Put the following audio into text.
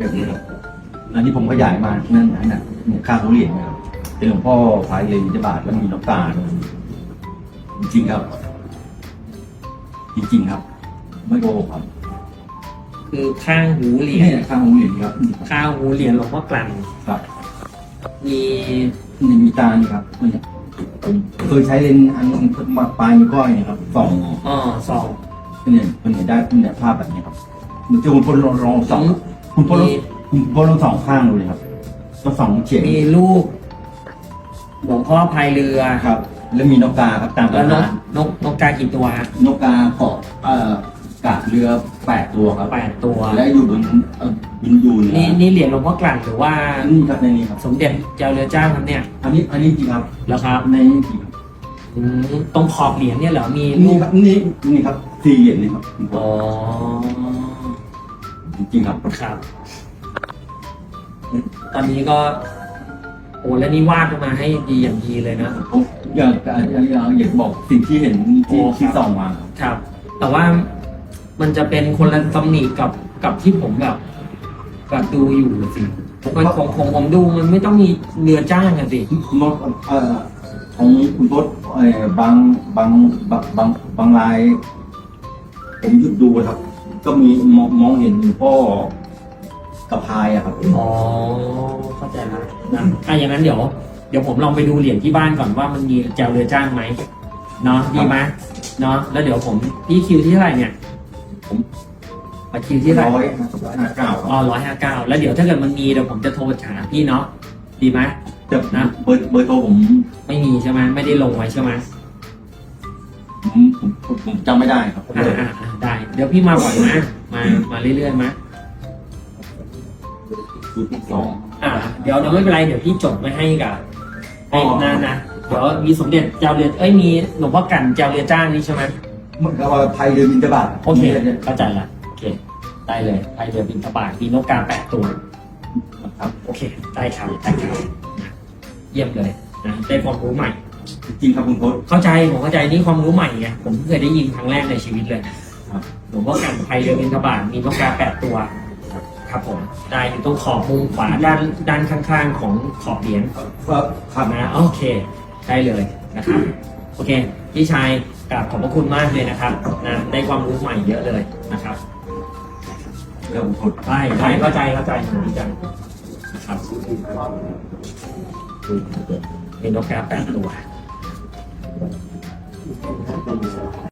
แบบนี้ครับอันนี้ผมขยายมานั่นนั่นน่ะเนี่ยข้างเขาเหรียญนะครับเป็นหลวงพ่อพายเลยมิจบาทแล้วมีน้ำตาด้วยจริงๆครับ จริงๆครับ ไม่โกหกครับคือข้างหูเหรียญเนี่ยข้างของเหรียญครับข้างหูเหรียญหลวงพ่อกลั่นครับ มีนี่มีตานี่ครับเนี่ยผมเคยใช้เลนส์อันมาปลายนิ้วก้อยเนี่ยครับสองอ๋อสองเนี่ยมันเห็นได้เนี่ยภาพแบบนี้ครับมันจะคุณพลลองลองสอง คุณพลลองคุณพลลองสองข้างดูเลยครับก็สองเฉียงมีรูปหลวงพ่อพายเรือครับ แล้วมีนกกาครับตามแล้วนตากรนกนกกากี่ตัวฮะนกกาเกาะเอ่อกาบเรือแปดตัวครับแปดตัว และอยู่บนเอ่อบินอยู่เหนือนี่นี่เหรียญหลวงพ่อกลั่นหรือว่านี่ครับในนี้ครับ สมเด็จเจ้าเรือเจ้าครับเนี่ยอันนี้อันนี้จริงครับแล้วครับในนี้จริงครับอืมตรงขอบเหรียญเนี่ยเหรอมีรูนี่ปครับนี่นี่ครับสี่เหรียญนี่ครับอ๋อ จริงๆครับ ครับ ตอนนี้ก็ โอ้แล้วนี่วาดออกมาให้ดีอย่างดีเลยนะผมอยากจะอยากอยากอยากบอกสิ่งที่เห็นที่โอ้ครับ ที่ส่องมาครับครับ แต่ว่ามันจะเป็นคนละตำหนิกับกับที่ผมแบบแบบดูอยู่สิมันของของผมดูมันไม่ต้องมีเรือจ้างอะสินกเอ่อของคุณพศเอ่อบางบางบางบางบางรายผมหยุดดูครับ ก็มีมองมองเห็นหลวงพ่อกระพายอะครับอ๋อเข้าใจแล้วนะถ้าอย่างนั้นเดี๋ยวเดี๋ยวผมลองไปดูเหรียญที่บ้านก่อนว่ามันมีแจวเรือจ้างไหมเนาะดีไหมเนาะแล้วเดี๋ยวผมพี่คิวที่เท่าไหร่เนี่ย ผมมาคิวที่เท่าไหร่ร้อยห้าเก้าอ๋อร้อยห้าเก้าแล้วเดี๋ยวถ้าเกิดมันมีเดี๋ยวผมจะโทรหาพี่เนาะดีไหมแต่นะ เบอร์เบอร์โทรผมไม่มีใช่ไหมไม่ได้ลงไว้ใช่ไหมผมผมผมผมจำไม่ได้ครับ อ่าอ่าอ่าได้เดี๋ยวพี่มาบ่อยไหมมามาเรื่อยๆไหมคือที่สองอ่า เดี๋ยวเดี๋ยวไม่เป็นไรเดี๋ยวพี่จดไว้ให้กับให้อ๋อนะนะเดี๋ยวมีสมเด็จเจ้าเรือเอ้ยมีหลวงพ่อกันเจ้าเรือจ้างนี่ใช่ไหมเหมือนกับว่าไทยเรือบินตบาทโอเคนี่ยเข้าใจละโอเคได้เลยไปเรือบินทบาทมีนกกาแปดตัวครับโอเคได้ครับได้ครับนะเยี่ยมเลยนะได้ความรู้ใหม่จริงครับคุณพศเข้าใจผมเข้าใจนี่ความรู้ใหม่ไงผมเพิ่งเคยได้ยินครั้งแรกในชีวิตเลย ครับหลวงพ่อกันไทยเรือบินทบาทมีนกกาแปดตัว ครับผมได้อยู่ตรงขอบมุมขวาด้านด้านข้างๆของขอบเหรียญครับครับนะโอเคได้เลยนะครับ โอเค พี่ชายกราบขอบพระคุณมากเลยนะครับนะได้ความรู้ใหม่เยอะเลยนะครับแล้วคุณพศได้ได้เข้าใจเข้าใจดีจังนะครับเป็นนกกาแปดตัว